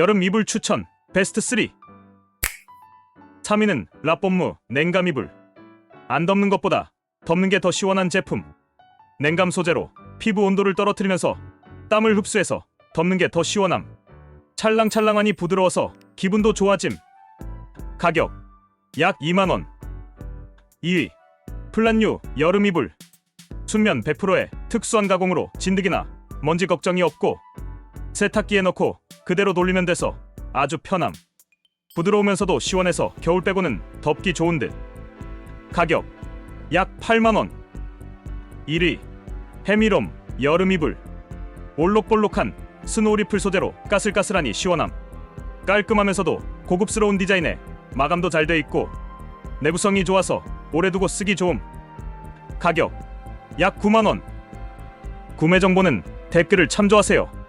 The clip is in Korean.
여름 이불 추천 베스트 3 3위는 라뽐무 냉감 이불. 안 덮는 것보다 덮는 게 더 시원한 제품. 냉감 소재로 피부 온도를 떨어뜨리면서 땀을 흡수해서 덮는 게 더 시원함. 찰랑찰랑하니 부드러워서 기분도 좋아짐. 가격 약 2만원. 2위 플란유 여름 이불. 순면 100%의 특수한 가공으로 진드기나 먼지 걱정이 없고 세탁기에 넣고 그대로 돌리면 돼서 아주 편함. 부드러우면서도 시원해서 겨울 빼고는 덥기 좋은 듯. 가격 약 8만 원. 1위 해미롬 여름 이불. 올록볼록한 스노우리플 소재로 까슬까슬하니 시원함. 깔끔하면서도 고급스러운 디자인에 마감도 잘 돼 있고 내구성이 좋아서 오래 두고 쓰기 좋음. 가격 약 9만 원. 구매 정보는 댓글을 참조하세요